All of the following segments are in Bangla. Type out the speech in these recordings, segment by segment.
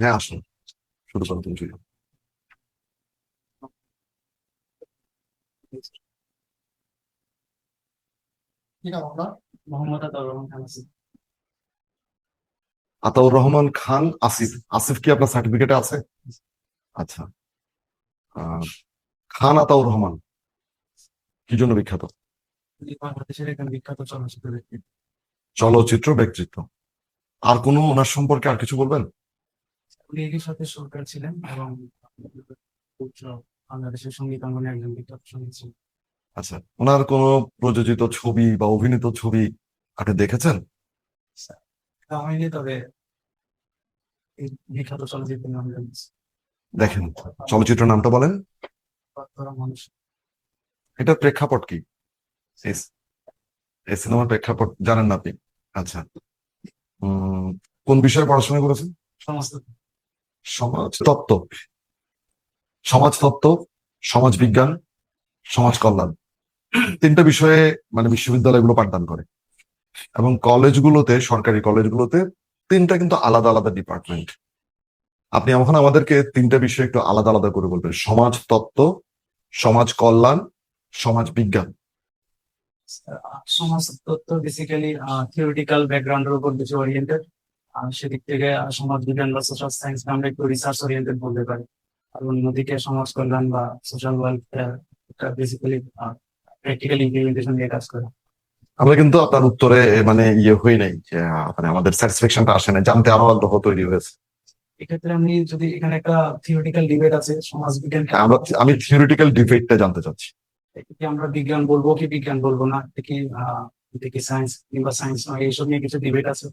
হ্যাঁ আসুন শুরু করো তুমি শুরু আতাউর রহমান খান আসিফ আসিফ কি আপনার সার্টিফিকেটে আছে? আচ্ছা। খান আতাউর রহমান। কি জন্য বিখ্যাত? উনি বাংলাদেশের একজন বিখ্যাত চলচ্চিত্র ব্যক্তি। চলচ্চিত্র ব্যক্তিত্ব। আর কোনো ওনার সম্পর্কে আর কিছু বলবেন? একই সাথে সরকার ছিলেন এবং বাংলাদেশের সঙ্গীতাঙ্গনে একজন বিখ্যাত সংগীত ছিলেন। আচ্ছা ওনার কোনো প্রযোজিত ছবি বা অভিনীত ছবি আপনি দেখেছেন? হয়নি তবে বিখ্যাত চলচ্চিত্রের নাম দেখেন চলচ্চিত্র নামটা বলেন। মানুষ। এটা প্রেক্ষাপট কি? এই- সিনেমার প্রেক্ষাপট জানেন না আপনি? আচ্ছা উম, কোন বিষয়ে পড়াশোনা করেছেন? সমস্ত সমাজ তত্ত্ব। সমাজ তত্ত্ব, সমাজ বিজ্ঞান, সমাজ কল্যাণ। তিনটা বিষয়ে মানে বিশ্ববিদ্যালয়গুলো পাঠদান করে। এবং কলেজগুলোতে, সরকারি কলেজগুলোতে তিনটা কিন্তু আলাদা আলাদা ডিপার্টমেন্ট আপনি এখন আমাদেরকে তিনটা বিষয় একটু আলাদা আলাদা করে বলবেন। সমাজ তত্ত্ব, সমাজ কল্যাণ, সমাজ বিজ্ঞান। সমাজ তত্ত্ব বেসিক্যালি থিওরিটিক্যাল ব্যাকগ্রাউন্ডের উপর বেশি ওরিয়েন্টেড সেদিক থেকে সমাজ বিজ্ঞান বা সোশ্যাল সায়েন্স আমরা একটু রিসার্চ ওরিয়েন্টেড বলতে পারি। আর অন্যদিকে সমাজ কল্যাণ বা সোশ্যাল ওয়েলফেয়ার এটা বেসিক্যালি প্র্যাকটিক্যাল ইমপ্লিমেন্টেশন নিয়ে কাজ করে। আমরা কিন্তু আপনার উত্তরে মানে ইয়ে হই নাই মানে আমাদের স্যাটিসফ্যাকশনটা আসে না জানতে আরও আগ্রহ তৈরি হয়েছে। এক্ষেত্রে আমি যদি এখানে একটা থিওরিটিক্যাল ডিবেট আছে সমাজ বিজ্ঞান আমরা আমি থিওরিটিক্যাল ডিবেটটা জানতে চাচ্ছি। কি আমরা বিজ্ঞান বলব কি বিজ্ঞান বলব না? কি কি সায়েন্স কিংবা সায়েন্স নয় এইসব নিয়ে কিছু ডিবেট আছে।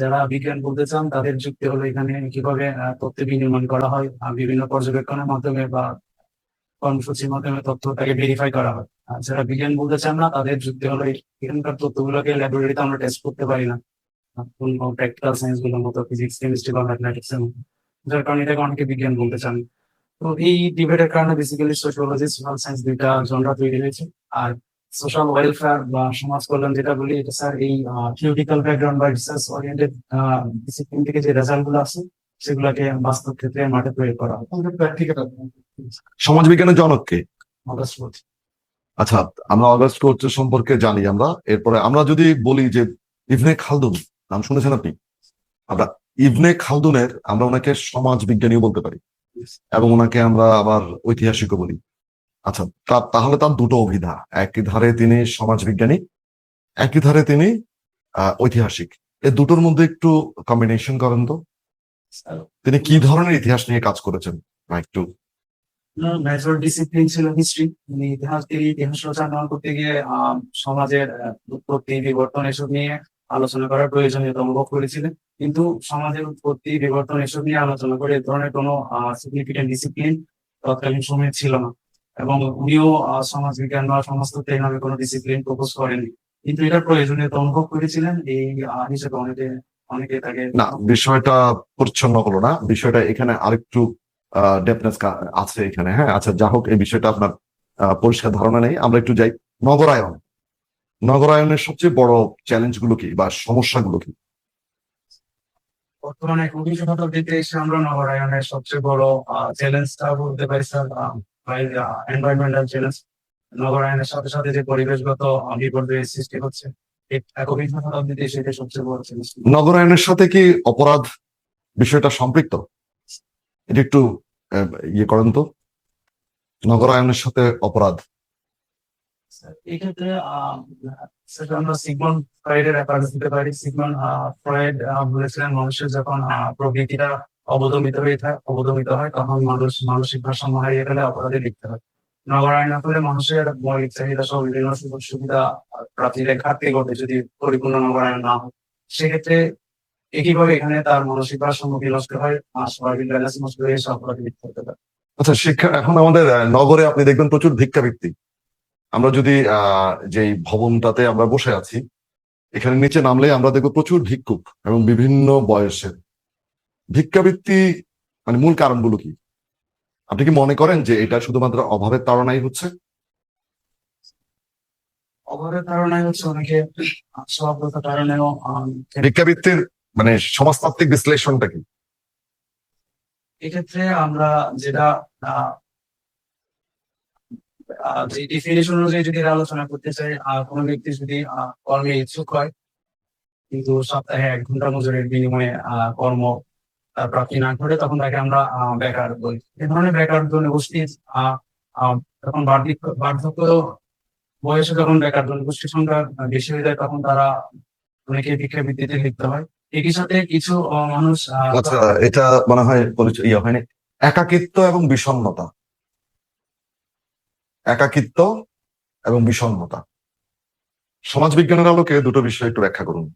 যারা বিজ্ঞান বলতে চান, তাদের যুক্তি হলো এখানে কীভাবে তথ্য বিনির্মাণ করা হয় বিভিন্ন পর্যবেক্ষণের মাধ্যমে বা কর্মসূচির মাধ্যমে তথ্যটাকে ভেরিফাই করা হয়। আর যারা বিজ্ঞান বলতে চান না, তাদের যুক্তি হলো এখানকার তথ্যগুলোকে ল্যাবরেটরিতে আমরা টেস্ট করতে পারি না। প্র্যাকটিক্যাল সায়েন্সগুলোর মতো ফিজিক্স কেমিস্ট্রি বা ম্যাথমেটিক্স এর মতো। যার কারণে এটাকে অনেকে বিজ্ঞান বলতে চান। তো এই ডিবেটের কারণে বেসিক্যালি সোশিয়োলজি সোশ্যাল সায়েন্স দুইটা জনরা তৈরি হয়েছে। আর সোশ্যাল ওয়েলফেয়ার বা সমাজ কল্যাণ যেটা বলি এটা স্যার এই থিওরিটিক্যাল ব্যাকগ্রাউন্ড বা রিসার্চ ওরিয়েন্টেড ডিসিপ্লিন থেকে যে রেজাল্টগুলো আছে সেগুলোকে বাস্তব ক্ষেত্রে মাঠে প্রয়োগ করা হয় সমাজ বিজ্ঞানের জনক কে? আচ্ছা আমরা অগাস্ট কোর্ট সম্পর্কে জানি আমরা। এরপরে আমরা যদি বলি যে ইবনে খালদুন নাম শুনেছেন আপনি? আমরা ইবনে খালদুনের আমরা ওনাকে সমাজ বিজ্ঞানীও বলতে পারি। এবং ওনাকে আমরা আবার ঐতিহাসিকও বলি। আচ্ছা তাহলে তার দুটো অভিধা একই ধারে তিনি সমাজ বিজ্ঞানী একই ধারে তিনি ঐতিহাসিক। এই দুটোর মধ্যে একটু কম্বিনেশন করেন তো। তিনি কি ধরনের ইতিহাস নিয়ে কাজ করেছেন? না, একটু। মেজর ডিসিপ্লিন ছিল হিস্ট্রি উনি ইতিহাস দিয়ে ইতিহাস রচনা করতে গিয়ে সমাজের উৎপত্তি, বিবর্তন এসব নিয়ে আলোচনা করার প্রয়োজনীয়তা অনুভব করেছিলেন। কিন্তু সমাজের উৎপত্তি, বিবর্তন এসব নিয়ে আলোচনা করে এ ধরনের কোনো সিগনিফিকেন্ট ডিসিপ্লিন তৎকালীন সময়ে ছিল না। এবং উনিও সমাজ বিজ্ঞান বা সমাজতত্ত্ব নামে কোনো ডিসিপ্লিন প্রপোজ করেননি। কিন্তু এটার প্রয়োজনীয়তা অনুভব করেছিলেন এই হিসেবে অনেকে অনেকে তাকে না বিষয়টা পরিচ্ছন্ন হলো না। বিষয়টা এখানে আরেকটু ডেপনেস আছে এখানে হ্যাঁ? আচ্ছা যা হোক এই বিষয়টা আপনার পরিষ্কার ধারণা নেই। আমরা একটু যাই। নগরায়ন। নগরায়নের সবচেয়ে বড় চ্যালেঞ্জগুলো কি বা সমস্যাগুলো কি? বর্তমানে উনিশ শতাব্দীতে এসে আমরা নগরায়নের সবচেয়ে বড় চ্যালেঞ্জটা বলতে পারি স্যার। এনভায়রনমেন্টাল চ্যালেঞ্জ নগরায়নের সাথে সাথে যে পরিবেশগত বিপর্যয়ের সৃষ্টি হচ্ছে সেটা সবচেয়ে বড় চ্যালেঞ্জ নগরায়নের সাথে কি অপরাধ বিষয়টা সম্পৃক্ত? এটা একটু ইয়ে করেন তো। নগরায়নের সাথে অপরাধ। এই ক্ষেত্রে আহ, সেটা আমরা সিগমন্ড ফ্রয়েডের রেফারেন্স দিতে পারি। সিগমন্ড ফ্রয়েড বলেছিলেন মানুষের যখন প্রকৃতিটা অবদমিত হয়ে থাকে, অবদমিত হয়, তখন মানুষ, মানসিক ভারসাম্য হারিয়ে ফেলে অপরাধে লিখতে হয়। নগরায়ণ ফলে মানুষের মৌলিক চাহিদা সহ বিভিন্ন সুযোগ সুবিধা প্রাপ্তির ঘাটতি ঘটে যদি পরিপূর্ণ নগর নগরায়ণ না হয়। সেক্ষেত্রে একইভাবে এখানে তার মানসিক ভারসাম্য বিনষ্ট হয় স্বাভাবিক ব্যালেন্স নষ্ট হয়ে সে অপরাধে লিপ্ত হতে পারে। আচ্ছা শিক্ষা, এখন আমাদের নগরে আপনি দেখবেন প্রচুর ভিক্ষাবৃত্তি। আমরা যদি যেই ভবনটাতে আমরা বসে আছি, এখানে নিচে নামলে আমরা দেখব প্রচুর ভিক্ষুক এবং বিভিন্ন বয়সের। ভিক্ষাবৃত্তি মানে মূল কারণগুলো কি? আপনি কি মনে করেন যে এটা শুধুমাত্র অভাবের তাড়নাই হচ্ছে? অভাবের হচ্ছে অনেকে স্বভাবগত কারণেও ভিক্ষাবৃত্তির মানে সমাজতাত্ত্বিক বিশ্লেষণটা কি? এক্ষেত্রে আমরা যেটা যে ডিফিনেশন অনুযায়ী যদি আলোচনা করতে চাই কোনো ব্যক্তি যদি কর্মে ইচ্ছুক হয় কিন্তু সপ্তাহে এক ঘণ্টা মজুরির বিনিময়ে কর্ম প্রাপ্তি না করে তখন তাকে আমরা বেকার বলি। এ ধরনের বেকার জনগোষ্ঠীর যখন বার্ধক্য বার্ধক্য বয়সে যখন বেকার জনগোষ্ঠীর সংখ্যা বেশি হয়ে যায়, তখন তারা অনেকে ভিক্ষাবৃত্তিতে লিপ্ত হয়। একই সাথে কিছু মানুষ আচ্ছা এটা মনে হয় পরিচয় ইয়ে হয়নি। একাকিত্ব এবং বিষণ্ণতা। একাকিত্ব এবং বিষণ্ণতা। সমাজবিজ্ঞানের আলোকে দুটো বিষয় একটু ব্যাখ্যা করুন।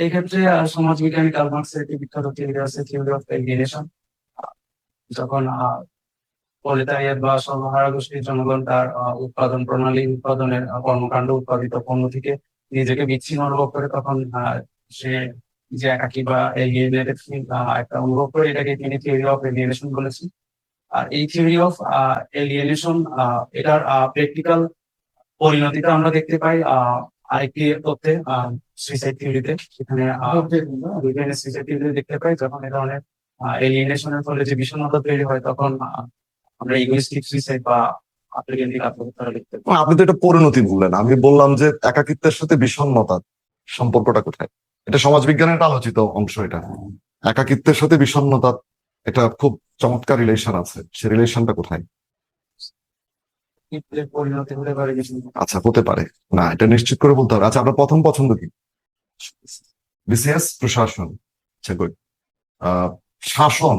এই ক্ষেত্রে আহ, সমাজবিজ্ঞানী কার্ল মার্কসের একটি বিখ্যাত থিওরি আছে থিওরি অফ এলিয়েনেশন যখন আহ, প্রলেতারিয়েট বা সর্বহারা গোষ্ঠীর জনগণ তার উৎপাদন প্রণালী উৎপাদনের কর্মকাণ্ড উৎপাদিত পণ্য থেকে নিজেকে বিচ্ছিন্ন অনুভব করে তখন সে যে একাকী বা এলিয়েনেটেড একটা অনুভব করে এটাকে তিনি থিওরি অফ এলিয়েনেশন বলেছেন। আর এই থিওরি অফ এলিয়েনেশন এটার প্র্যাকটিক্যাল পরিণতিটা আমরা দেখতে পাই আরেকটি তথ্যে সুইসাইড থিওরিতে সেখানে সুইসাইড থিওরিতে দেখতে পাই যখন এই ধরনের এলিয়েনেশনের ফলে যে বিষণ্ণতা তৈরি হয় তখন আমরা ইগোইস্টিক সুইসাইড বা আপনি তো এটা পরিণতি বললেন আমি বললাম যে একাকিত্বের সাথে বিষণ্ণতার সম্পর্কটা কোথায়? এটা সমাজবিজ্ঞানের একটা আলোচিত অংশ এটা। একাকিত্বের সাথে বিষণ্ণতা এটা খুব চমৎকার রিলেশন আছে। সে রিলেশনটা কোথায়? আচ্ছা হতে পারে। না এটা নিশ্চিত করে বলতে হবে। আচ্ছা আপনার প্রথম পছন্দ কি? বিসিএস প্রশাসন। আচ্ছা গুড শাসন।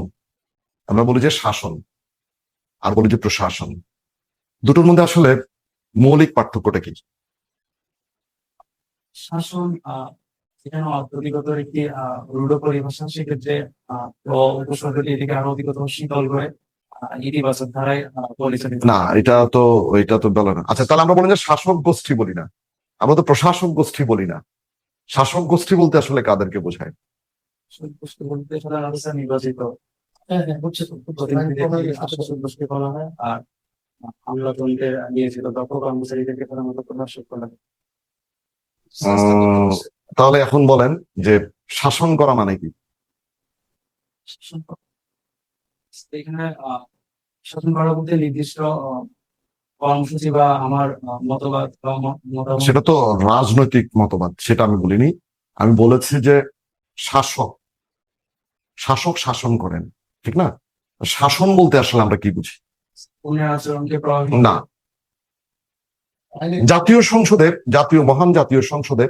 আমরা বলি যে শাসন। আর বলি যে প্রশাসন। দুটোর মধ্যে আসলে মৌলিক পার্থক্যটা কি? শাসন একটি রূঢ় পরিভাষা। সেক্ষেত্রে উপসর্গটি এদিকে আরও অধিকতর শীতল করে ইতিবাচক ধারায় পরিচালিত। না এটা তো এটা তো বলে না। আচ্ছা তাহলে আমরা বলি যে শাসক গোষ্ঠী বলি না। আমরা তো প্রশাসক গোষ্ঠী বলি না। শাসক গোষ্ঠী বলতে আসলে কাদেরকে বোঝায়? নির্বাচিত। হ্যাঁ হ্যাঁ বলা হয় আর নিয়েছিল দক্ষ কর্মচারীদেরকে তাহলে এখন বলেন যে শাসন করা মানে কি? শাসন করা। এখানে আহ, শাসন করা বলতে নির্দিষ্ট আহ, কর্মসূচি বা আমার মতবাদ বা সেটা তো রাজনৈতিক মতবাদ সেটা আমি বলিনি। আমি বলেছি যে শাসক শাসক শাসন করেন ঠিক না? শাসন বলতে আসলে আমরা কি বুঝি? না। জাতীয় সংসদে জাতীয় মহান জাতীয় সংসদে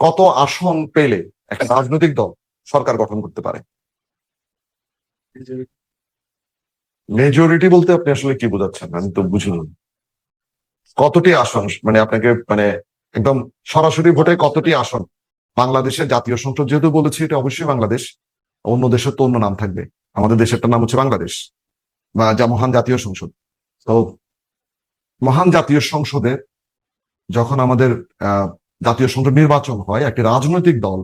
কত আসন পেলে একটা রাজনৈতিক দল সরকার গঠন করতে পারে? মেজরিটি বলতে আপনি আসলে কি বোঝাচ্ছেন? আমি তো বুঝিনি। কতটি আসন? মানে আপনাকে মানে একদম সরাসরি ভোটে কতটি আসন? বাংলাদেশের জাতীয় সংসদ যেহেতু বলেছি এটা অবশ্যই বাংলাদেশ। অন্য দেশের তো অন্য নাম থাকবে। আমাদের দেশেরটার নাম হচ্ছে বাংলাদেশ বা যা মহান জাতীয় সংসদ। তো মহান জাতীয় সংসদে যখন আমাদের আহ জাতীয় সংসদ নির্বাচন হয় একটি রাজনৈতিক দল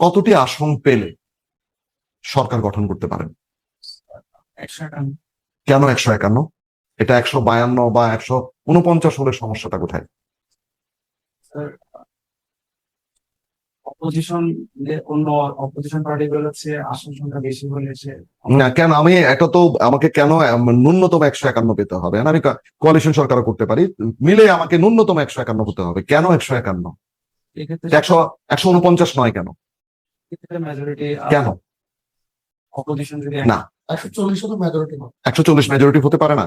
কতটি আসন পেলে সরকার গঠন করতে পারেন একশো একান্ন। কেন একশো একান্ন? এটা একশো বায়ান্ন বা একশো উনপঞ্চাশ হলে সমস্যাটা কোথায়? অপোজিশন অন্য অপোজিশন পার্টি হচ্ছে আসন সংখ্যা বেশি হলে না কেন? আমি এটা তো আমাকে কেন ন্যূনতম একশো একান্ন পেতে হবে। আমি কোয়ালিশন সরকারও করতে পারি। মিলে আমাকে ন্যূনতম একশো একান্ন হতে হবে। কেন একশো একান্ন? একশো একশো উনপঞ্চাশ নয় কেন? কেন? অপোজিশন যদি না। একশো চল্লিশে মেজরিটি একশো চল্লিশ মেজরিটি হতে পারে না?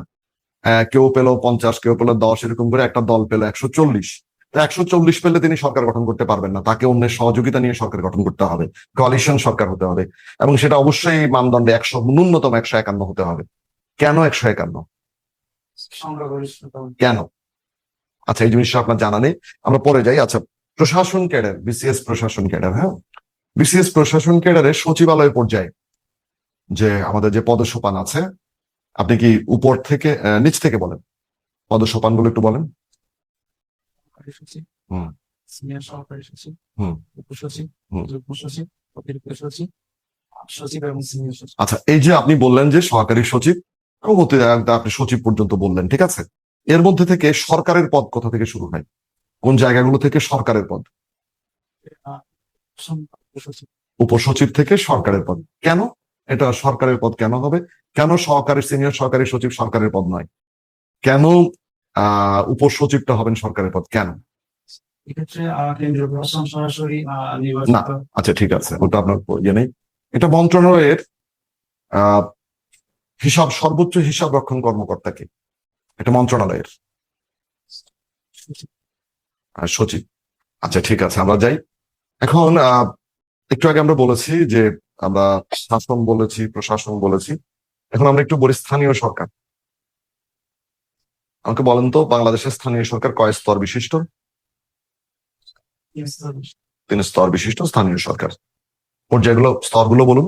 কেউ পেল পঞ্চাশ, কেউ পেল দশ, এরকম করে একটা দল পেল একশো চল্লিশ। তো একশো চল্লিশ পেলে তিনি সরকার গঠন করতে পারবেন না। তাকে অন্যের সহযোগিতা নিয়ে সরকার গঠন করতে হবে। কোয়ালিশন সরকার হতে হবে। এবং সেটা অবশ্যই মানদণ্ডে একশো, ন্যূনতম একশো একান্ন হতে হবে। কেন একশো একান্ন? কেন? আচ্ছা এই জিনিসটা আপনার জানা নেই। আমরা পরে যাই। আচ্ছা প্রশাসন ক্যাডার, বিসিএস প্রশাসন ক্যাডার হ্যাঁ? বিসিএস প্রশাসন ক্যাডারের সচিবালয় পর্যায়ে যে আমাদের যে পদসোপান আছে আপনি কি উপর থেকে নিচ থেকে বলেন? পদসোপানগুলো একটু বলেন। হুম। সিনিয়র সহকারী সচিব হুম। উপসচিব যুগ্ম সচিব অতিরিক্ত সচিব সচিব এবং সিনিয়র সচিব। আচ্ছা এই যে আপনি বললেন যে সহকারী সচিব এবং আপনি সচিব পর্যন্ত বললেন ঠিক আছে? এর মধ্যে থেকে সরকারের পদ কোথা থেকে শুরু হয়? কোন জায়গাগুলো থেকে সরকারের পদ? উপসচিব থেকে সরকারের পদ। কেন? এটা সরকারের পদ কেন হবে? কেন সহকারী সিনিয়র সরকারি সচিব সরকারের পদ নয়? কেন আহ উপসচিবটা হবেন সরকারের পদ? কেন? নির্বাচিত আচ্ছা ঠিক আছে ওটা আপনার ইয়ে নেই। এটা মন্ত্রণালয়ের আহ হিসাব সর্বোচ্চ হিসাব রক্ষণ কর্মকর্তাকে। এটা মন্ত্রণালয়ের। সচিব। আচ্ছা ঠিক আছে আমরা যাই। এখন আহ, একটু আগে আমরা বলেছি যে আমরা শাসন বলেছি প্রশাসন বলেছি। এখন আমরা একটু বলি স্থানীয় সরকার। আমাকে বলেন তো বাংলাদেশের স্থানীয় সরকার কয় স্তর বিশিষ্ট? তিন স্তর বিশিষ্ট। স্থানীয় সরকার। পর্যায়গুলো স্তরগুলো বলুন।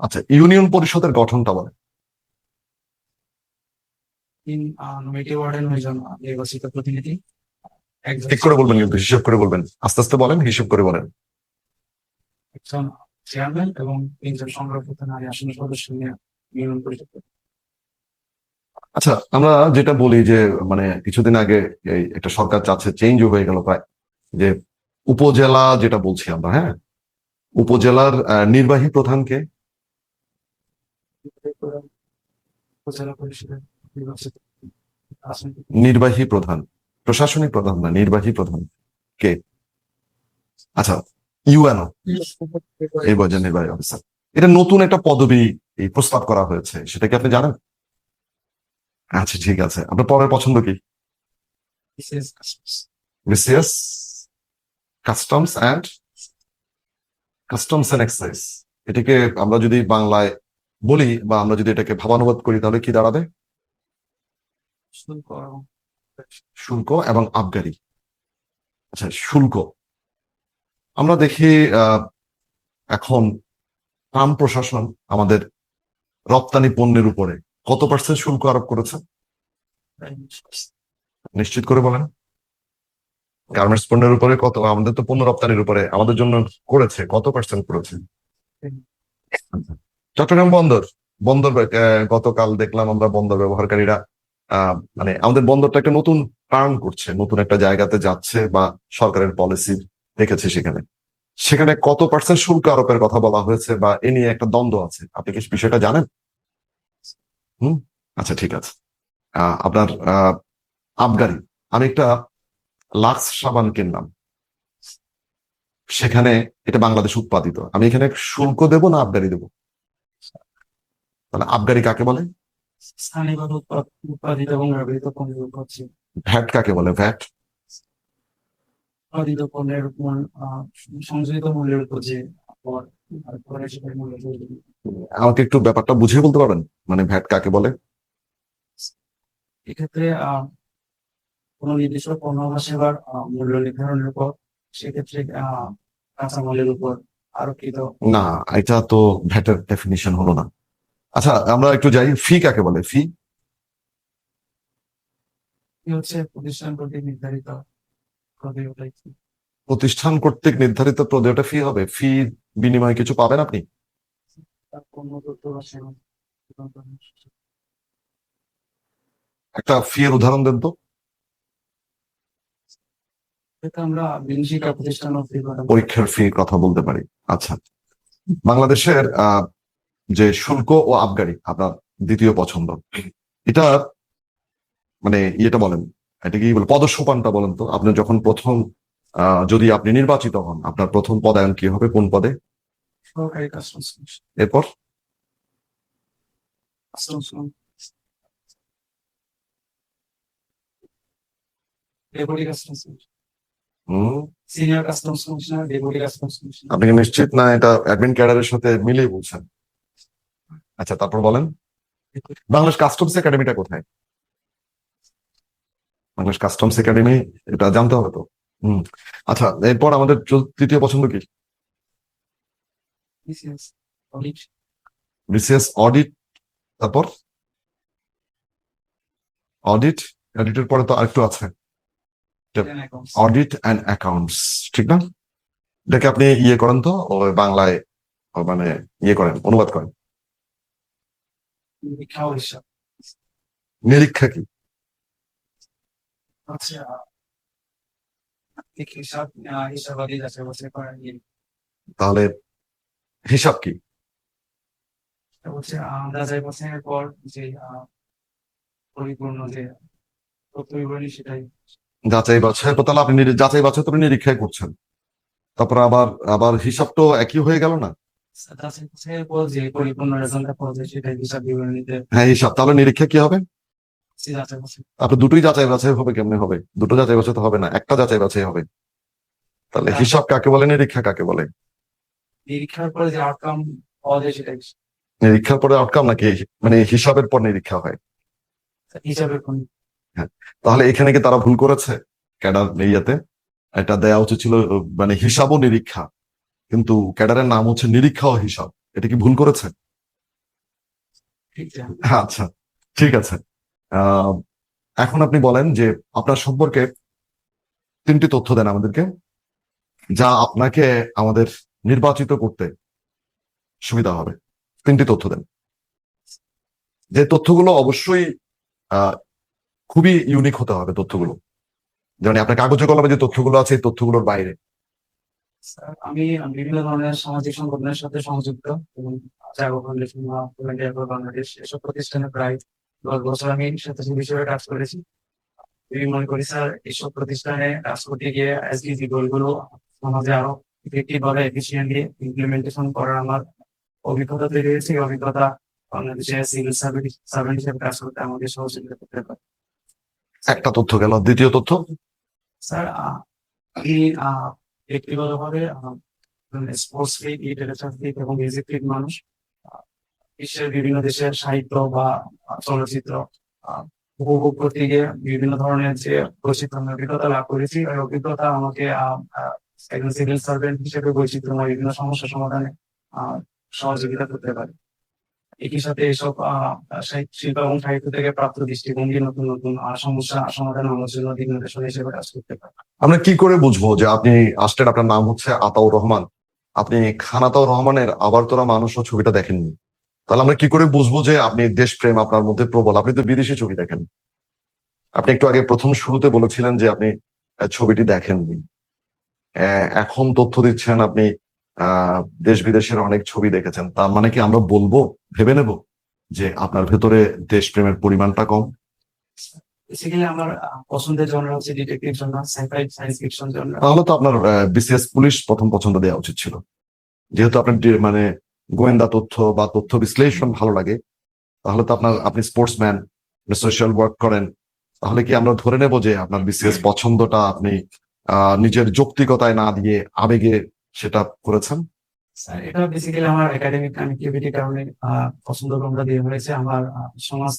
আচ্ছা ইউনিয়ন পরিষদের গঠনটা বলে নির্বাচিত প্রতিনিধি। ঠিক করে বলবেন কিন্তু হিসেব করে বলবেন। আস্তে আস্তে বলেন হিসেব করে বলেন। একজন চেয়ারম্যান এবং তিনজন সংরক্ষিত নারী আসন সদস্য নিয়ে ইউনিয়ন পরিষদ আচ্ছা আমরা যেটা বলি যে মানে কিছুদিন আগে একটা সরকার চাচ্ছে চেঞ্জ হয়ে গেল প্রায়। যে উপজেলা যেটা বলছি আমরা হ্যাঁ? উপজেলার নির্বাহী প্রধানকে নির্বাহী প্রধান। প্রশাসনিক প্রধান না নির্বাহী প্রধান? কে? আচ্ছা ইউএনও এই বছর নির্বাহী অফিসার এটা নতুন একটা পদবি এই প্রস্তাব করা হয়েছে সেটা কি আপনি জানেন? আচ্ছা ঠিক আছে। আপনার পরের পছন্দ কি? BCS customs and customs and excise এটাকে আমরা যদি বাংলায় বলি বা আমরা যদি এটাকে ভাবানুবাদ করি তাহলে কি দাঁড়াবে? শুল্ক এবং আবগারি। আচ্ছা শুল্ক। আমরা দেখি এখন ট্রাম্প প্রশাসন আমাদের রপ্তানি পণ্যের উপরে কত পার্সেন্ট শুল্ক আরোপ করেছে? নিশ্চিত করে বলেন। গার্মেন্টস পণ্যের উপরে কত, আমাদের তো পণ্য রপ্তানির উপরে আমাদের জন্য করেছে, কত পার্সেন্ট করেছে? চট্টগ্রাম বন্দর বন্দর গতকাল দেখলাম আমরা বন্দর ব্যবহারকারীরা মানে আমাদের বন্দরটা একটা নতুন টার্ন করছে, নতুন একটা জায়গাতে যাচ্ছে বা সরকারের পলিসি দেখেছে সেখানে। সেখানে কত পার্সেন্ট শুল্ক আরোপের কথা বলা হয়েছে বা এ নিয়ে একটা দ্বন্দ্ব আছে? আপনি কি বিষয়টা জানেন? হুম? আচ্ছা ঠিক আছে। আপনার আবগারি আমি একটা লাক্স সাবান কিনলাম সেখানে এটা বাংলাদেশ উৎপাদিত। আমি এখানে শুল্ক দেব না আবগারি দেব? তাহলে আবগারি কাকে বলে? স্থানীয়ভাবে উৎপাদ- উৎপাদিত এবং ব্যবহৃত পণ্যের উপর ভ্যাট কাকে বলে? ভ্যাট উৎপাদিত পণ্যের সংযোজিত মূল্যের উপর যে। আমাকে একটু ব্যাপারটা বুঝিয়ে বলতে পারবেন? মানে ভ্যাট কাকে বলে? এক্ষেত্রে কোন নির্দিষ্ট পণ্য বা সেবার মূল্য নির্ধারণের উপর সেক্ষেত্রে কাঁচামালের উপর আরোপিত। না এটা তো ভ্যাটের ডেফিনিশন হলো না। আচ্ছা আমরা একটু যাই। ফি কাকে বলে? ফি? হচ্ছে প্রতিষ্ঠান কর্তৃক নির্ধারিত? প্রতিষ্ঠান কর্তৃক নির্ধারিত প্রদেয়টা ফি হবে? ফি বিনিময়ে কিছু পাবেন আপনি? একটা ফি এর উদাহরণ দেন তো। পরীক্ষার ফি কথা বলতে পারি। আচ্ছা। বাংলাদেশের আহ, যে শুল্ক ও আবগারি আপনার দ্বিতীয় পছন্দ। এটা মানে ইয়েটা বলেন এটা কি বলে পদসোপানটা বলেন তো? আপনি যখন প্রথম আহ, যদি আপনি নির্বাচিত হন আপনার প্রথম পদায়ন কি হবে? কোন পদে? এরপর? আপনি কি নিশ্চিত না এটা অ্যাডমিন ক্যাডারের সাথে মিলিয়ে বলছেন? আচ্ছা তারপর বলেন। বাংলাদেশ কাস্টমস একাডেমিটা কোথায়? বাংলাদেশ কাস্টমস একাডেমি এটা জানতে হবে তো। হুম। আচ্ছা এরপর আমাদের তৃতীয় পছন্দ কি? BCS audit. তারপর? অডিট অডিটের পরে তো আরেকটু আছে। অডিট অ্যান্ড অ্যাকাউন্টস ঠিক না? এটাকে আপনি ইয়ে করেন তো ওই বাংলায় মানে ইয়ে করেন অনুবাদ করেন শিক্ষা ও হিসাব নিরীক্ষা কি হচ্ছে আহ, আর্থিক হিসাব আহ, হিসাবাদি যাচাই বাছাই করা নিয়ে তাহলে হিসাব কি যাচাই বাছাইয়ের পর যে আহ, পরিপূর্ণ যে তথ্য সেটাই যাচাই বাছাই তাহলে আপনি যাচাই বাছাই তো আপনি নিরীক্ষায় করছেন তারপর আবার আবার হিসাব তো একই হয়ে গেল না হ্যাঁ নিরীক্ষা কি হবে? দুটোই যাচাই বাছাই হবে কেমনে হবে? দুটো যাচাই বাছাই তো হবে না একটা যাচাই বাছাই হবে। তাহলে হিসাব কাকে বলে নিরীক্ষা কাকে বলে? নিরীক্ষার পরে যে আউটকাম পাওয়া যায় সেটাই নিরীক্ষার পরে আউটকাম নাকি মানে হিসাবের পর নিরীক্ষা হয়? হিসাবের কোন তাহলে এখানে কি তারা ভুল করেছে? ক্যাডার ইয়াতে? এটা দেয়া উচিত ছিল মানে হিসাব ও নিরীক্ষা। কিন্তু ক্যাডারের নাম হচ্ছে নিরীক্ষা ও হিসাব। এটা কি ভুল করেছে আচ্ছা ঠিক আছে। আহ, এখন আপনি বলেন যে আপনার সম্পর্কে তিনটি তথ্য দেন আমাদেরকে যা আপনাকে আমাদের নির্বাচিত করতে সুবিধা হবে। তিনটি তথ্য দেন। যে তথ্যগুলো অবশ্যই আহ, খুবই ইউনিক হতে হবে তথ্যগুলো। যেমন আপনার কাগজে কলমে যে তথ্যগুলো আছে এই তথ্যগুলোর বাইরে। আমি বিভিন্ন ধরনের সামাজিক সংগঠনের সাথে সংযুক্ত এবং জাগো ফাউন্ডেশন বা ভলেন্টিয়ার ফর বাংলাদেশ এসব প্রতিষ্ঠানে প্রায় দশ বছর আমি স্বেচ্ছাসেবী হিসেবে কাজ করেছি। আমি মনে করি স্যার এসব প্রতিষ্ঠানে কাজ করতে গিয়ে এসডিজি গোলগুলো সমাজে আরও ইফেক্টিভ ভাবে এফিসিয়েন্টলি ইমপ্লিমেন্টেশন করার আমার অভিজ্ঞতা তৈরি হয়েছে। এই অভিজ্ঞতা বাংলাদেশে সিভিল সার্ভেন্ট হিসেবে কাজ করতে আমাকে সহযোগিতা করতে পারে। একটা তথ্য গেল দ্বিতীয় তথ্য? স্যার আমি ব্যক্তিগতভাবে স্পোর্টস ফিট লিটারেচার ফিট এবং মিউজিক ফিট মানুষ বিশ্বের বিভিন্ন দেশের সাহিত্য বা চলচ্চিত্র উপভোগ করতে গিয়ে বিভিন্ন ধরনের যে বৈচিত্র্যময় অভিজ্ঞতা লাভ করেছি ওই অভিজ্ঞতা আমাকে একজন সিভিল সার্ভেন্ট হিসেবে বৈচিত্র্যময় বিভিন্ন সমস্যা সমাধানে সহযোগিতা করতে পারে। একই সাথে এসব শিল্প এবং সাহিত্য থেকে প্রাপ্ত দৃষ্টিভঙ্গি নতুন নতুন সমস্যা, সমাধান জন্য দিক নির্দেশনা হিসেবে কাজ করতে পারে। আমরা কি করে বুঝব যে আপনি আসছেন আপনার নাম হচ্ছে আতাউর রহমান। আপনি খান আতাউর রহমানের আবার তোরা মানুষ ছবিটা দেখেননি। তাহলে আমরা কি করে বুঝব যে আপনি দেশপ্রেম আপনার মধ্যে প্রবল? আপনি তো বিদেশি ছবি দেখেন। আপনি একটু আগে প্রথম শুরুতে বলেছিলেন যে আপনি ছবিটি দেখেননি। এখন তথ্য দিচ্ছেন আপনি দেশ বিদেশের অনেক ছবি দেখেছেন। তার মানে কি আমরা বলব ভেবে নেব যে আপনার ভেতরে দেশপ্রেমের পরিমাণটা কম? বেসিক্যালি আমার পছন্দের জনরা হচ্ছে detective genre sci fi science fiction genre তাহলে তো আপনার বিসিএস পুলিশ প্রথম পছন্দ দেওয়া উচিত ছিল। যেহেতু আপনার মানে গোয়েন্দা তথ্য বা তথ্য বিশ্লেষণ ভালো লাগে তাহলে তো আপনার আপনি স্পোর্টসম্যান সোশ্যাল ওয়ার্ক করেন তাহলে কি আমরা ধরে নেব যে আপনার বিসিএস পছন্দটা আপনি আহ, নিজের যৌক্তিকতায় না দিয়ে আবেগে সেটা করেছেন? এটা বেসিক্যালি আমার একাডেমিক কানেক্টিভিটির কারণে পছন্দ ক্রমটা দিয়ে হয়েছে আমার সমাজ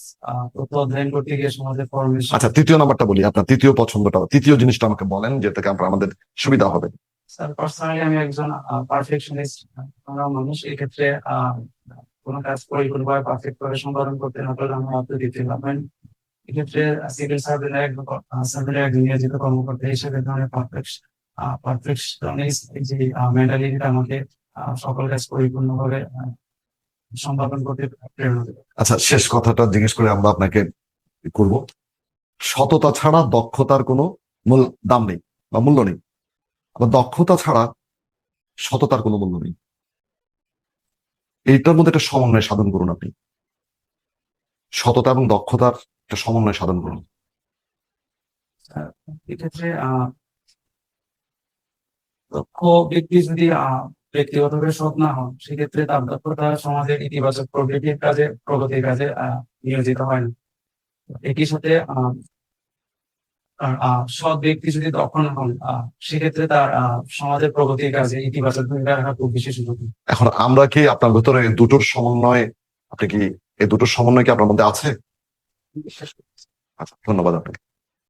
তথ্য অধ্যয়ন করতে গিয়ে সমাজের ফরমেশন আচ্ছা তৃতীয় নাম্বারটা বলি আপনার তৃতীয় পছন্দটা তৃতীয় জিনিসটা আমাকে বলেন যেটাকে আমরা আমাদের সুবিধা হবে। স্যার পার্সোনালি আমি একজন পারফেকশনিস্ট আমরা মানুষ এক্ষেত্রে কোনো কাজ পরিপূর্ণভাবে পারফেক্ট করে সম্পাদন করতে না পারলে আমরা আপনি দিতে পারবেন এক্ষেত্রে সিভিল সার্ভেন্টের একজন সার্ভেন্টের একজন নিয়োজিত কর্মকর্তা হিসেবে ধরনের পারফেকশন পারফেকশনিস্ট যে মেন্টালিটিটা আমাকে সকল কাজ পরিপূর্ণভাবে সম্পাদন করতে প্রেরণা দেবে। আচ্ছা শেষ কথাটা জিজ্ঞেস করে আমরা আপনাকে করব। সততা ছাড়া দক্ষতার কোনো মূল দাম নেই বা মূল্য নেই। আবার দক্ষতা ছাড়া সততার কোনো মূল্য নেই। এইটার মধ্যে একটা সমন্বয় সাধন করুন আপনি। সততা এবং দক্ষতার একটা সমন্বয় সাধন করুন। এক্ষেত্রে আহ দক্ষ ব্যক্তি যদি ব্যক্তিগতভাবে সৎ না হন সেক্ষেত্রে তার দক্ষতা সমাজের ইতিবাচক প্রগতির কাজে প্রগতির কাজে নিয়োজিত হয় না। একই সাথে সৎ ব্যক্তি যদি দক্ষ না হন সেক্ষেত্রে তার আহ সমাজের প্রগতির কাজে ইতিবাচক ভূমিকা রাখার খুব বেশি সুযোগ এখন আমরা কি আপনার ভেতরে দুটোর সমন্বয় আপনি কি এই দুটোর সমন্বয় কি আপনার মধ্যে আছে? আচ্ছা ধন্যবাদ আপনাকে।